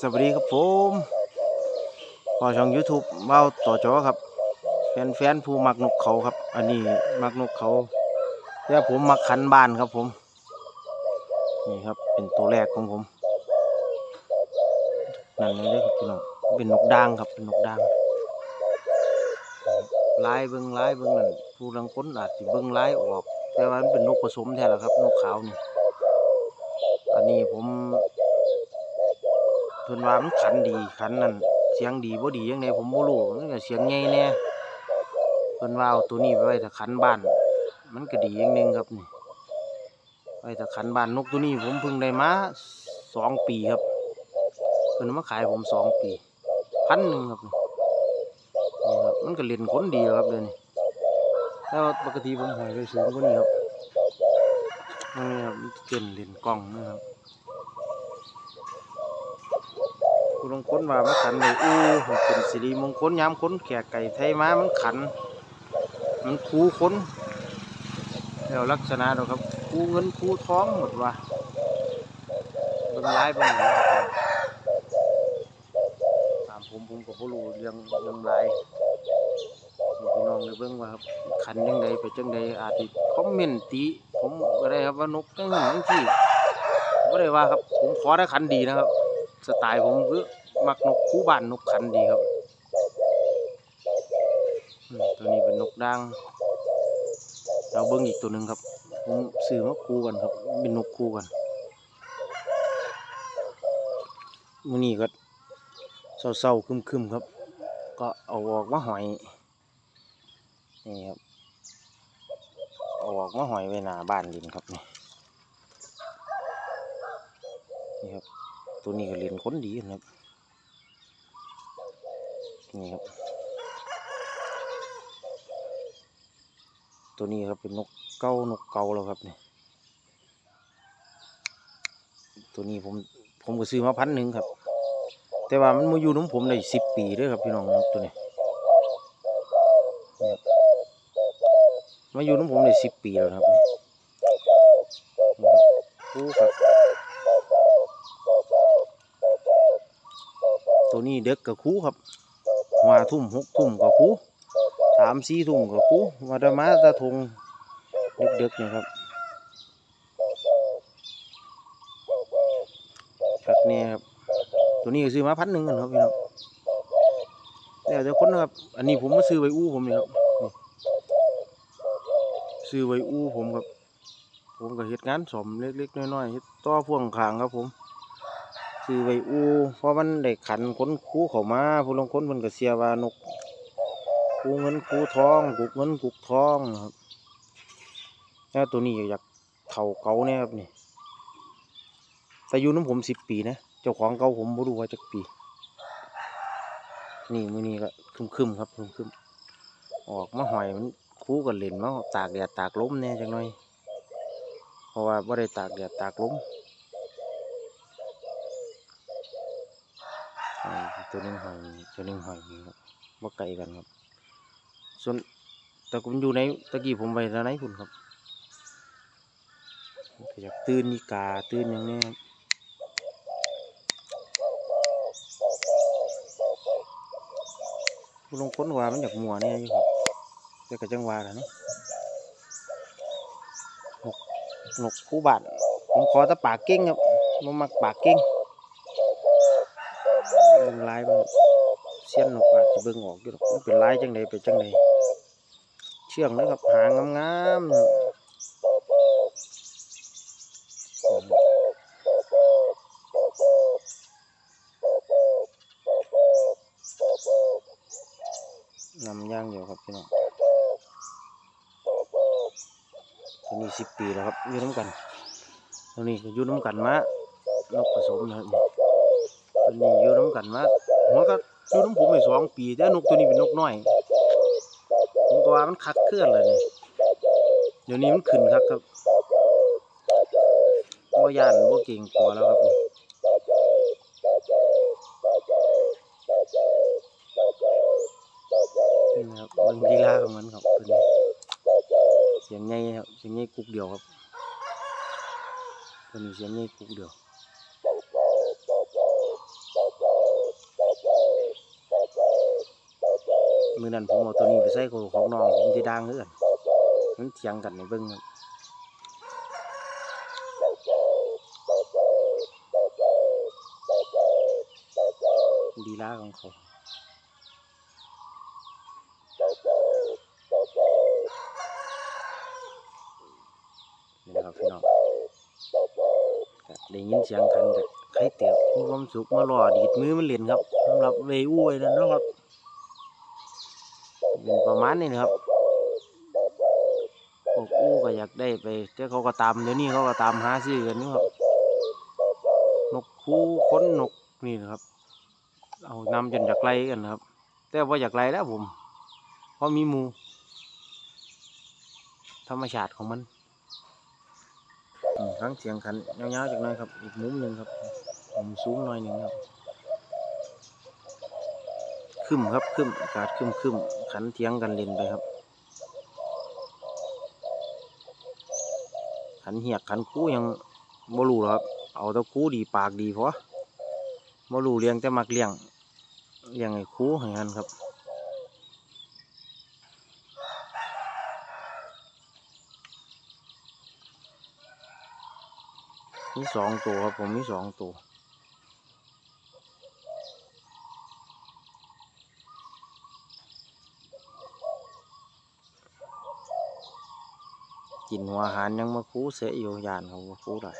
สวัสดีครับผมพอช่อง YouTube เบ้าต่อจอครับ แฟนแฟนๆผู้มักนกเขาครับ อันนี้มักนกเขาแต่ผมมักขันบ้านครับผม นี่ครับเป็นตัวแรกของผมนั่นเลยเด้อครับพี่น้องเป็นนกด่างครับเป็นนกด่างลายเบิ้งลายเบิ้งนั่นผู้ลังค้นอาจจะเบิ้งลายออก แต่ว่ามันเป็นนกผสมแท้ละครับ นกขาวนี่อันนี้ผม เพิ่นว่ามันขันดีขันนั่นเสียงดีบ่ดียังไงผมบ่รู้มันก็เสียงใหญ่แน่เพิ่นว่าเอาตัวนี้ไปไว้ถ้าขันบ้าน มันก็ดีอย่างหนึงครับนี่ไว้ถ้าขันบ้านนกตัวนี้ผมเพิ่งได้มาสองปีครับเพิ่นมาขายผมสองปีพันหนึ่งครับนี่ครับมันก็เล่นคนดีครับเดี๋ยวนี้แล้วปกติผมหอยไปสูงกว่านี้ครับนี่ครับมันเต้นเล่นกล้องนะครับ คุณลงค้นว่ามันขันเลยอู้มันเป็นสิริมงคลยามค้นแขกไก่ไทยม้ามันขัน มันคูค้นแล้วลักษณะเราครับคูเงินคูท้องหมดว่าเบิ่งร้ายเบิ่งหลายครับตามผมผมก็บ่รู้เรื่องเรื่องร้ายพี่น้องได้เบิ่งว่าครับขันยังไงไปจังใดอาจสิคอมเมนต์ติผมก็ได้ครับว่านกจังนั้นจังซี่บ่ได้ว่าครับ ผมขอได้ขันดีนะครับ สไตล์ผมคือ มักนกคู่บ้านนกขันดีครับ ตัวนี้เป็นนกด่างเราเบิ้งอีกตัวหนึ่งครับผมซื้อมาคู่กันครับ เป็นนกคู่กันมื้อนี้ก็เศร้าๆคึมๆครับ ก็เอาออกมาหอยนี่ครับเอาออกมาหอยไว้หน้าบ้านดินครับนี่นี่ครับ ตัวนี้ก็เรียนค้นดีนะครับ นี่ครับ ตัวนี้ครับเป็นนกเก้านกเกาแล้วครับนี่ตัวนี้ผมผมก็ซื้อมาพันหนึ่งครับ แต่ว่ามันมาอยู่น้ำผมได้สิบปีเด้วยครับพี่น้องตัวนี้มาอยู่น้ำผมได้สิบปีแล้วครับนี่ครับโอ้ครับตัวนี้เด็กกับคูครับ หัวทุ่มหกทุ่มกับคูสามสี่ทุ่มกับคูมาดมาตะทงเด็กๆเนี่ยครับครับเนี่ยครับตัวนี้ก็ซื้อมาพันหนึ่งกันครับพี่น้องแล้วแต่คนนะครับ อันนี้ผมมาซื้อไว้อู้ผมเนี่ครับซื้อไว้อู้ผมครับ ผมก็เฮ็ดงานสมเล็กๆน้อยๆเฮ็ดต่อพ่วงขางครับผม ซื้อไว้อูเพราะมันได้ขันค้นคูเข้ามาผู้ลงค้นมันก็เสียว่านกคูเงินคูทองกุกเงินกุกทองนะครับแล้วตัวนี้อยากเท่าเกาเนี่ยครับนี่แต่อยู่น้ำผมสิบปีนะเจ้าของเก่าผมบ่รู้ว่าจักปี นี่มือนี้ก็คึมๆครับคึมๆออกมาหอยมันคูกันเล่นมาตากแดดตากลมเนี่ยจังหน่อยเพราะว่าบ่ได้ตากแดดตากลม อ่า ตัวนึงหอยตัวนึงหอยนะครับว่าไกลกันครับ ส่วนแต่ผมอยู่ในตะกี้ผมไปทางไหนคุณครับก็อยากตื่นนีกาตื่นอย่างนี้ครับลงค้นว่ามันอยากมัวเนี่ยอยู่ครับแต่ก็จังหวะนะเนาะนกนกคู่บาทผมขอตะปากเก้งครับผมมักปากเก้ง เบิ่งลายมันเสี้ยนนกอาจจะเบิ่งออกอยู่ดอกมันเป็นลายจังใดเป็นจังใดเชื่องนะครับหางงามๆนำย่างเดียวครับพี่น้องตัวนี้สิบปีแล้วครับยู่น้ำกันตัวนี้ก็ยู่น้ำกันมานกผสมนะครับ ตัวนี้อยู่น้ำกันมาหัวก็อยู่น้ำผมไปสองปีแต่นกตัวนี้เป็นนกน้อยผมก็ว่ามันคักเคลื่อนเลยนี่เดี๋ยวนี้มันขึ้นครับครับว่ายานว่าเก่งกว่าแล้วครับนี่นี่นะครับเบิ่งลีลาของมันครับตัวนี้เสียงใหญ่ครับเสียงใหญ่กุกเดียวครับตัวนี้เสียงใหญ่กุกเดียว มือนั้นผมเอาตัวนี้ไปใส่ของขอน้องผมที่ดังเฮือนมันเถียงกันในเบิ้งครับดีล่าของเขานี่นะครับพี่น้องก็ได้ยินเสียงคันแต่ใครเตียบมีความสุขมารอดีดมือมันเล่นครับสำหรับเวอุ้ยนั่นนะครับ เป็นประมาณนี้นะครับพวกอู้ก็อยากได้ไปแต่เขาก็ตามเดี๋ยวนี้เขาก็ตามหาซื้อกันอยู่ครับนกคู่ค้นนกนี่นะครับ เอานำจนอยากไล่กันนะครับ แต่ว่าอยากไล่แล้วผม เพราะมีมู ธรรมชาติของมันอืมทั้งเสียงขันยาวๆจากหน้อยครับ อีกมุมหนึ่งครับมุมสูงหน่อยหนึ่งครับ ครึมครับครึมอากาศคึมครึมขันเทียงกันเล่นไปครับ ขันเหียกขันคู่ยังบ่รู้หรอครับ เอาต่คู่ดีปากดีพอบ่รู้เลี้ยงแต่มักเลี้ยงเลี้ยงไอ้คู่ให้กันครับมีสองตัวครับผมมีสองตัว กินหัวอาหารยังมาคูเสียอยู่ยานเขามาคูได้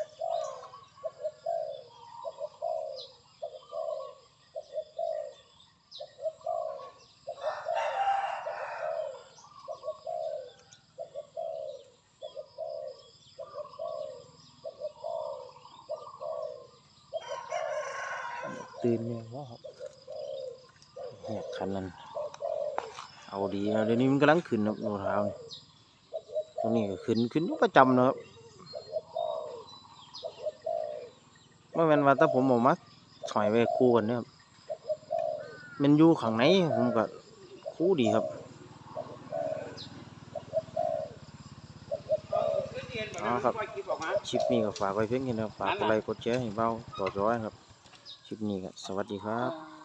ตื่นเนี่ยว่าแหกคันนั้นเอาดีนะเดี๋ยวนี้มันกำลังขึ้นนะโนเท้านี่ ตัวนี้ก็ขึ้นขึ้นประจำนะครับเมื่อวันว่าถ้าผมออกมาถอยไปคู่กันเนี่ยครับมันอยู่ข้างในผมก็คู่ดีครับอ๋อครับคลิปนี้ก็ฝากไว้เพียงแค่นี้ฝากกดไลค์กดแชร์ให้เบาต่อจอยครับคลิปนี้ก็สวัสดีครับ